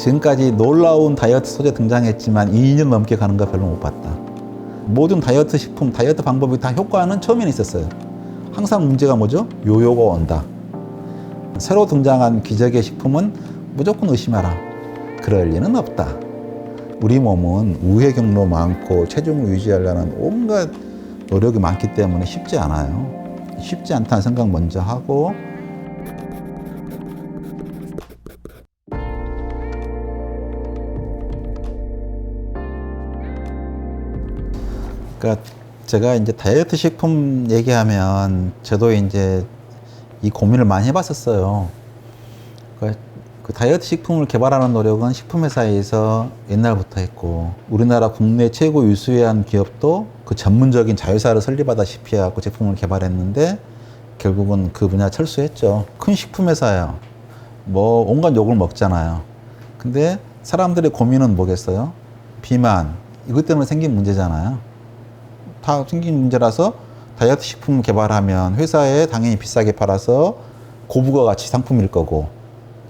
지금까지 놀라운 다이어트 소재 등장했지만 2년 넘게 가는 거 별로 못 봤다. 모든 다이어트 식품, 다이어트 방법이 다 효과는 처음에는 있었어요. 항상 문제가 뭐죠? 요요가 온다. 새로 등장한 기적의 식품은 무조건 의심하라. 그럴 리는 없다. 우리 몸은 우회 경로 많고 체중을 유지하려는 온갖 노력이 많기 때문에 쉽지 않아요. 쉽지 않다는 생각 먼저 하고 그러니까 제가 이제 다이어트 식품 얘기하면 저도 이제 이 고민을 많이 해봤었어요. 그, 그 다이어트 식품을 개발하는 노력은 식품회사에서 옛날부터 했고 우리나라 국내 최고 유수한 기업도 그 전문적인 자회사를 설립하다시피 해갖고 제품을 개발했는데 결국은 그 분야 철수했죠. 큰 식품회사예요. 뭐 온갖 욕을 먹잖아요. 근데 사람들의 고민은 뭐겠어요? 비만 이것 때문에 생긴 문제잖아요. 다 생긴 문제라서 다이어트 식품 개발하면 회사에 당연히 비싸게 팔아서 고부가 가치 상품일 거고.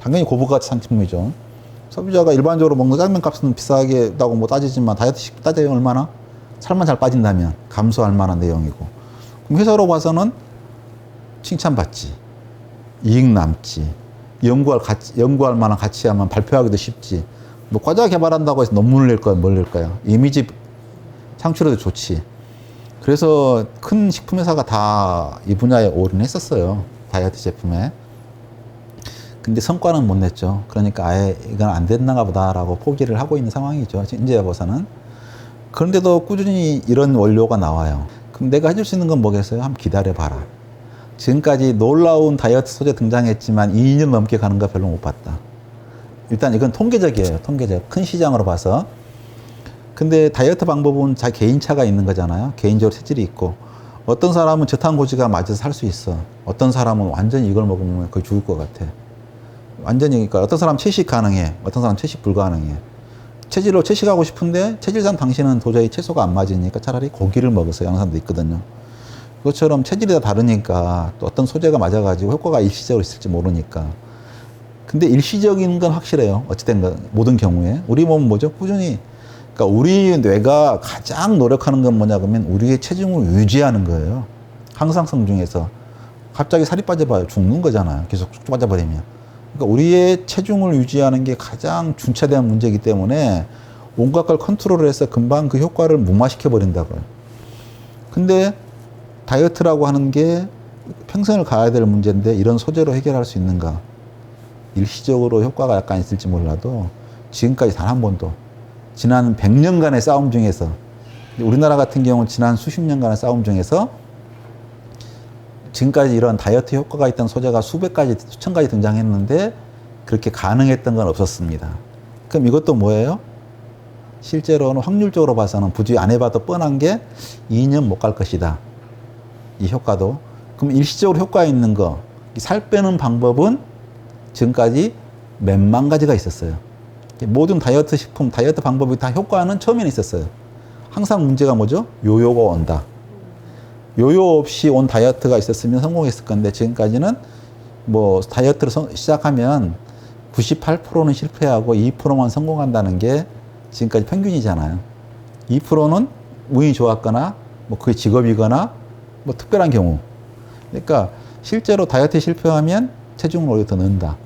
당연히 고부가 가치 상품이죠. 소비자가 일반적으로 먹는 짜장면 값은 비싸게다고 뭐 따지지만 다이어트 식품 따지면 얼마나? 살만 잘 빠진다면 감소할 만한 내용이고. 그럼 회사로 봐서는 칭찬받지 이익 남지 연구할 가치 연구할 만한 가치야만 발표하기도 쉽지. 뭐 과자 개발한다고 해서 논문을 낼 거야 뭘 낼까요 이미지 창출해도 좋지 그래서 큰 식품회사가 다 이 분야에 올인했었어요. 다이어트 제품에. 근데 성과는 못 냈죠. 그러니까 아예 이건 안 됐나 보다라고 포기를 하고 있는 상황이죠. 이제 봐서는. 그런데도 꾸준히 이런 원료가 나와요. 그럼 내가 해줄 수 있는 건 뭐겠어요? 한번 기다려봐라. 지금까지 놀라운 다이어트 소재 등장했지만 2년 넘게 가는 거 별로 못 봤다. 일단 이건 통계적이에요. 통계적. 큰 시장으로 봐서. 근데 다이어트 방법은 자 개인차가 있는 거잖아요. 개인적으로 체질이 있고 어떤 사람은 저탄고지가 맞아서 살 수 있어. 어떤 사람은 완전히 이걸 먹으면 거의 죽을 것 같아. 완전히 그러니까 어떤 사람 채식 가능해. 어떤 사람 채식 불가능해. 체질로 채식하고 싶은데 체질상 당신은 도저히 채소가 안 맞으니까 차라리 고기를 먹으세요. 하는 사람도 있거든요. 그것처럼 체질이 다 다르니까 또 어떤 소재가 맞아가지고 효과가 일시적으로 있을지 모르니까. 근데 일시적인 건 확실해요. 어찌된 건 모든 경우에 우리 몸은 뭐죠? 꾸준히 그러니까 우리 뇌가 가장 노력하는 건 뭐냐 그러면 우리의 체중을 유지하는 거예요. 항상성 중에서 갑자기 살이 빠져봐요. 죽는 거잖아요. 계속 쭉 빠져버리면. 그러니까 우리의 체중을 유지하는 게 가장 중차대한 문제이기 때문에 온갖 걸 컨트롤을 해서 금방 그 효과를 무마시켜 버린다고요. 근데 다이어트라고 하는 게 평생을 가야 될 문제인데 이런 소재로 해결할 수 있는가? 일시적으로 효과가 약간 있을지 몰라도 지금까지 단 한 번도 지난 100년간의 싸움 중에서 우리나라 같은 경우는 지난 수십 년간의 싸움 중에서 지금까지 이런 다이어트 효과가 있던 소재가 수백 가지, 수천 가지 등장했는데 그렇게 가능했던 건 없었습니다. 그럼 이것도 뭐예요? 실제로는 확률적으로 봐서는 부지 안 해봐도 뻔한 게 2년 못 갈 것이다. 이 효과도. 그럼 일시적으로 효과 있는 거, 살 빼는 방법은 지금까지 몇만 가지가 있었어요. 모든 다이어트 식품, 다이어트 방법이 다 효과는 처음에는 있었어요. 항상 문제가 뭐죠? 요요가 온다. 요요 없이 온 다이어트가 있었으면 성공했을 건데 지금까지는 뭐 다이어트를 성- 시작하면 98%는 실패하고 2%만 성공한다는 게 지금까지 평균이잖아요. 2%는 운이 좋았거나 뭐 그게 직업이거나 뭐 특별한 경우. 그러니까 실제로 다이어트에 실패하면 체중을 오히려 더 넣는다.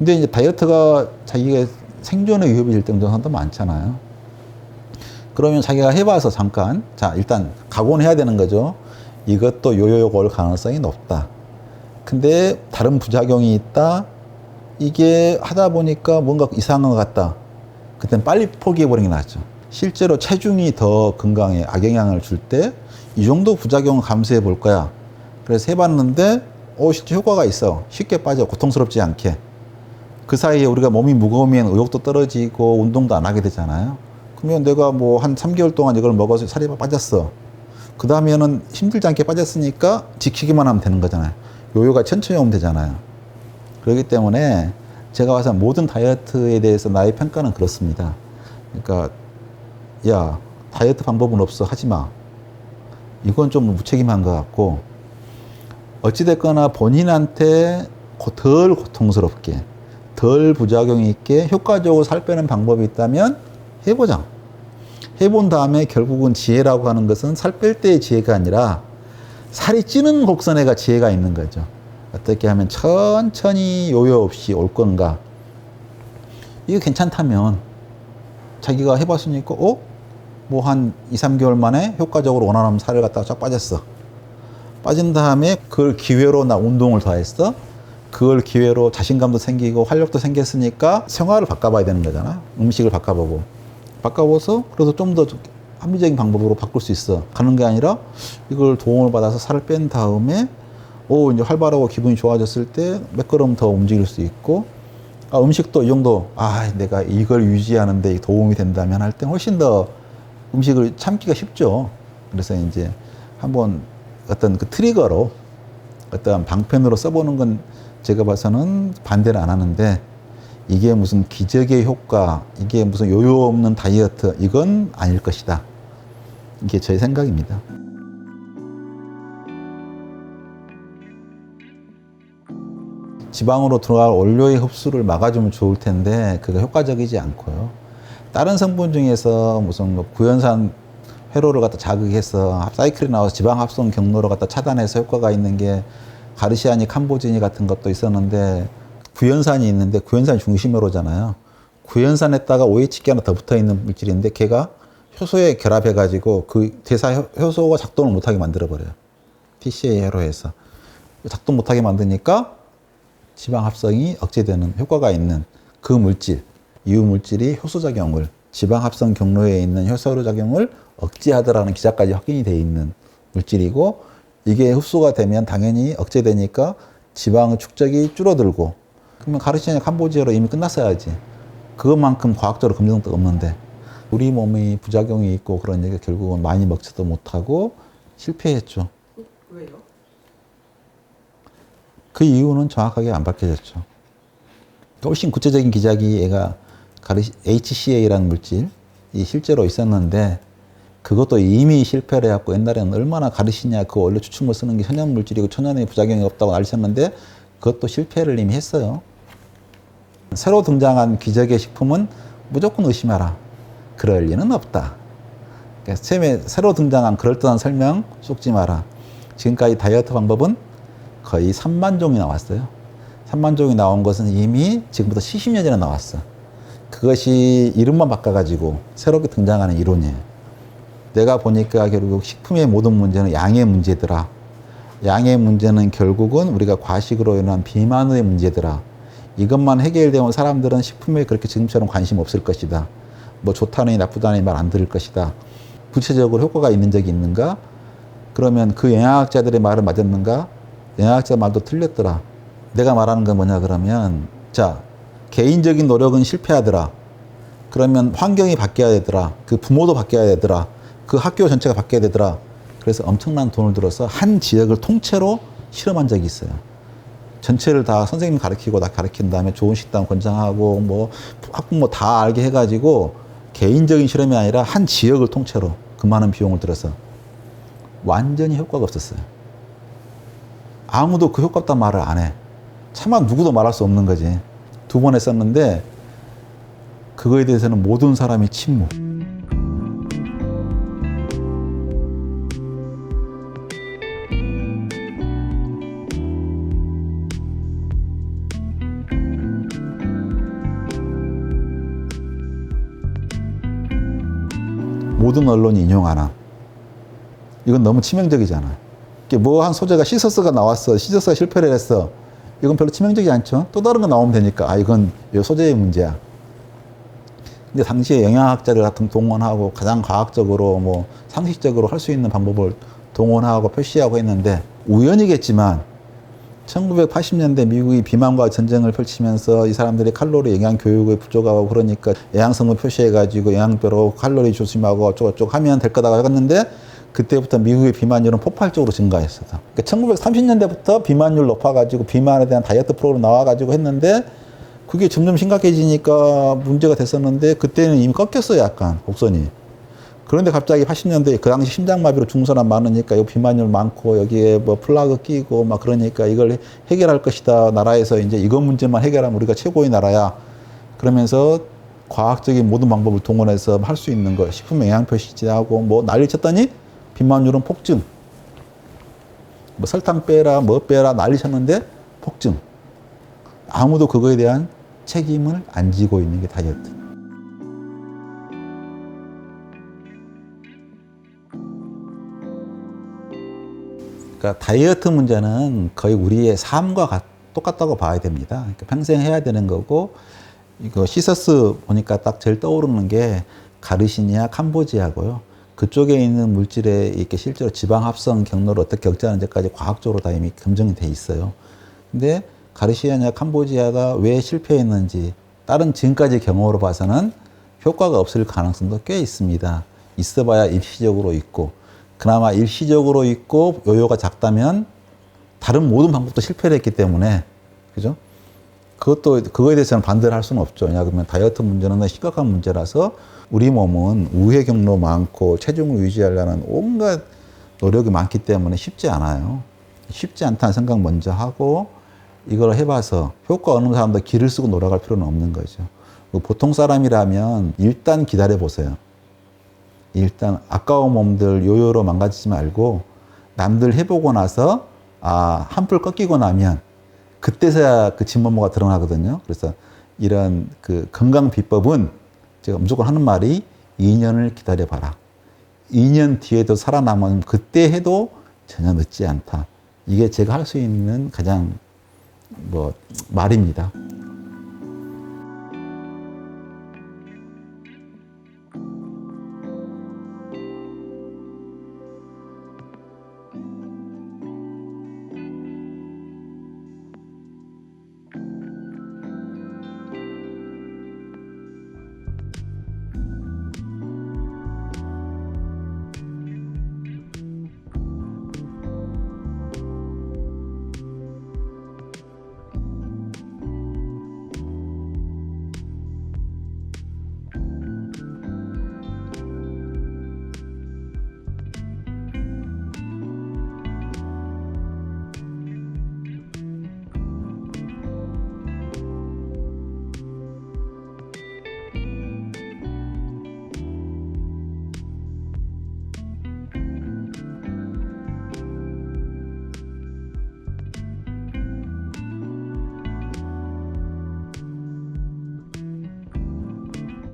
근데 이제 다이어트가 자기가 생존의 위협이 될 정도는 사람도 많잖아요. 그러면 자기가 해봐서 잠깐, 자, 일단 각오는 해야 되는 거죠. 이것도 요요요가 올 가능성이 높다. 근데 다른 부작용이 있다. 이게 하다 보니까 뭔가 이상한 것 같다. 그땐 빨리 포기해버리는 게 낫죠. 실제로 체중이 더 건강에 악영향을 줄 때 이 정도 부작용을 감수해 볼 거야. 그래서 해봤는데, 오, 실제 효과가 있어. 쉽게 빠져. 고통스럽지 않게. 그 사이에 우리가 몸이 무거우면 의욕도 떨어지고 운동도 안 하게 되잖아요. 그러면 내가 뭐 한 3개월 동안 이걸 먹어서 살이 빠졌어. 그 다음에는 힘들지 않게 빠졌으니까 지키기만 하면 되는 거잖아요. 요요가 천천히 오면 되잖아요. 그렇기 때문에 제가 봐서 모든 다이어트에 대해서 나의 평가는 그렇습니다. 그러니까, 야, 다이어트 방법은 없어. 하지 마. 이건 좀 무책임한 것 같고, 어찌됐거나 본인한테 고- 덜 고통스럽게, 덜 부작용이 있게 효과적으로 살 빼는 방법이 있다면 해보자. 해본 다음에 결국은 지혜라고 하는 것은 살 뺄 때의 지혜가 아니라 살이 찌는 곡선에가 지혜가 있는 거죠. 어떻게 하면 천천히 요요 없이 올 건가. 이게 괜찮다면 자기가 해봤으니까, 어? 뭐 한 2, 3개월 만에 효과적으로 원하는 살을 갖다가 쫙 빠졌어. 빠진 다음에 그걸 기회로 나 운동을 더 했어. 그걸 기회로 자신감도 생기고 활력도 생겼으니까 생활을 바꿔봐야 되는 거잖아. 음식을 바꿔보고. 바꿔봐서 그래서 좀 더 합리적인 방법으로 바꿀 수 있어. 가는 게 아니라 이걸 도움을 받아서 살을 뺀 다음에 오, 이제 활발하고 기분이 좋아졌을 때 몇 걸음 더 움직일 수 있고 아, 음식도 이 정도 아, 내가 이걸 유지하는데 도움이 된다면 할 때 훨씬 더 음식을 참기가 쉽죠. 그래서 이제 한번 어떤 그 트리거로 어떤 방편으로 써보는 건 제가 봐서는 반대를 안 하는데 이게 무슨 기적의 효과, 이게 무슨 요요 없는 다이어트, 이건 아닐 것이다. 이게 제 생각입니다. 지방으로 들어갈 원료의 흡수를 막아주면 좋을 텐데 그게 효과적이지 않고요. 다른 성분 중에서 무슨 뭐 구연산 회로를 갖다 자극해서 사이클이 나와서 지방 합성 경로를 갖다 차단해서 효과가 있는 게 가르시아니 캄보지니 같은 것도 있었는데 구연산이 있는데 구연산이 중심회로잖아요. 구연산에다가 OH기 하나 더 붙어 있는 물질인데 걔가 효소에 결합해 가지고 그 대사 효- 효소가 작동을 못하게 만들어 버려요. TCA 회로에서 작동 못하게 만드니까 지방 합성이 억제되는 효과가 있는 그 물질, 이유 물질이 효소 작용을 지방 합성 경로에 있는 효소 작용을 억제하더라는 기사까지 확인이 돼 있는 물질이고 이게 흡수가 되면 당연히 억제되니까 지방 축적이 줄어들고 그러면 가르치냐 캄보지아로 이미 끝났어야지. 그것만큼 과학적으로 검증도 없는데 우리 몸이 부작용이 있고 그런 얘기가 결국은 많이 먹지도 못하고 실패했죠. 왜요? 그 이유는 정확하게 안 밝혀졌죠. 훨씬 구체적인 기작이 얘가 가르시, HCA라는 물질이 실제로 있었는데 그것도 이미 실패를 해갖고 옛날에는 얼마나 가르시냐 그 원료 추출물 쓰는 게 천연 물질이고 천연의 부작용이 없다고 알렸었는데 그것도 실패를 이미 했어요. 새로 등장한 기적의 식품은 무조건 의심하라. 그럴 리는 없다. 그러니까 처음에 새로 등장한 그럴듯한 설명 속지 마라. 지금까지 다이어트 방법은 거의 3만 종이 나왔어요. 3만 종이 나온 것은 이미 지금부터 70년 전에 나왔어. 그것이 이름만 바꿔가지고 새롭게 등장하는 이론이에요. 내가 보니까 결국 식품의 모든 문제는 양의 문제더라. 양의 문제는 결국은 우리가 과식으로 인한 비만의 문제더라. 이것만 해결되면 사람들은 식품에 그렇게 지금처럼 관심 없을 것이다. 뭐 좋다니 나쁘다니 말 안 들을 것이다. 구체적으로 효과가 있는 적이 있는가? 그러면 그 영양학자들의 말은 맞았는가? 영양학자 말도 틀렸더라. 내가 말하는 건 뭐냐 그러면 자 개인적인 노력은 실패하더라. 그러면 환경이 바뀌어야 되더라. 그 부모도 바뀌어야 되더라. 그 학교 전체가 바뀌어야 되더라. 그래서 엄청난 돈을 들어서 한 지역을 통째로 실험한 적이 있어요. 전체를 다 선생님 가르치고 나 가르친 다음에 좋은 식당 권장하고 뭐 학부모 다 알게 해가지고 개인적인 실험이 아니라 한 지역을 통째로 그 많은 비용을 들여서 완전히 효과가 없었어요. 아무도 그 효과 없다 말을 안 해. 차마 누구도 말할 수 없는 거지. 두 번 했었는데 그거에 대해서는 모든 사람이 침묵. 모든 언론이 인용하나. 이건 너무 치명적이잖아. 뭐한 소재가 시서스가 나왔어. 시서스가 실패를 했어. 이건 별로 치명적이지 않죠. 또 다른 거 나오면 되니까. 아, 이건 이 소재의 문제야. 근데 당시에 영양학자들 같은 동원하고 가장 과학적으로 뭐 상식적으로 할 수 있는 방법을 동원하고 표시하고 했는데 우연이겠지만 1980년대 미국이 비만과 전쟁을 펼치면서 이 사람들이 칼로리 영양 교육을 부족하고 그러니까 영양성분 표시해가지고 영양별로 칼로리 조심하고 어쩌고저쩌고 하면 될 거다고 했는데 그때부터 미국의 비만율은 폭발적으로 증가했어요. 그러니까 1930년대부터 비만율 높아가지고 비만에 대한 다이어트 프로그램 나와가지고 했는데 그게 점점 심각해지니까 문제가 됐었는데 그때는 이미 꺾였어요, 약간 곡선이. 그런데 갑자기 80년대에 그 당시 심장마비로 사람 많으니까 요 비만율 많고 여기에 뭐 플라그 끼고 막 그러니까 이걸 해결할 것이다. 나라에서 이제 이것 문제만 해결하면 우리가 최고의 나라야. 그러면서 과학적인 모든 방법을 동원해서 할 수 있는 거 식품 영양 표 시제하고 뭐 난리 쳤더니 비만율은 폭증. 뭐 설탕 빼라 뭐 빼라 난리 쳤는데 폭증. 아무도 그거에 대한 책임을 안 지고 있는 게 다이어트. 그러니까 다이어트 문제는 거의 우리의 삶과 같- 똑같다고 봐야 됩니다. 그러니까 평생 해야 되는 거고 이거 시서스 보니까 딱 제일 떠오르는 게 가르시니아 캄보지아고요. 그쪽에 있는 물질에 이렇게 실제로 지방 합성 경로를 어떻게 억제하는지까지 과학적으로 다 이미 검증이 돼 있어요. 근데 가르시아니아 캄보지아가 왜 실패했는지 다른 지금까지 경험으로 봐서는 효과가 없을 가능성도 꽤 있습니다. 있어봐야 일시적으로 있고 그나마 일시적으로 있고 요요가 작다면 다른 모든 방법도 실패를 했기 때문에 그죠? 그것도 그거에 대해서는 반대를 할 수는 없죠. 왜냐하면 다이어트 문제는 심각한 문제라서 우리 몸은 우회 경로 많고 체중을 유지하려는 온갖 노력이 많기 때문에 쉽지 않아요. 쉽지 않다는 생각 먼저 하고 이걸 해봐서 효과 없는 사람도 기를 쓰고 놀아갈 필요는 없는 거죠. 그 보통 사람이라면 일단 기다려 보세요. 일단 아까운 몸들 요요로 망가지지 말고 남들 해보고 나서 아 한풀 꺾이고 나면 그때서야 그 진면모가 드러나거든요. 그래서 이런 그 건강 비법은 제가 무조건 하는 말이 2년을 기다려봐라. 2년 뒤에도 살아남으면 그때 해도 전혀 늦지 않다. 이게 제가 할 수 있는 가장 뭐 말입니다.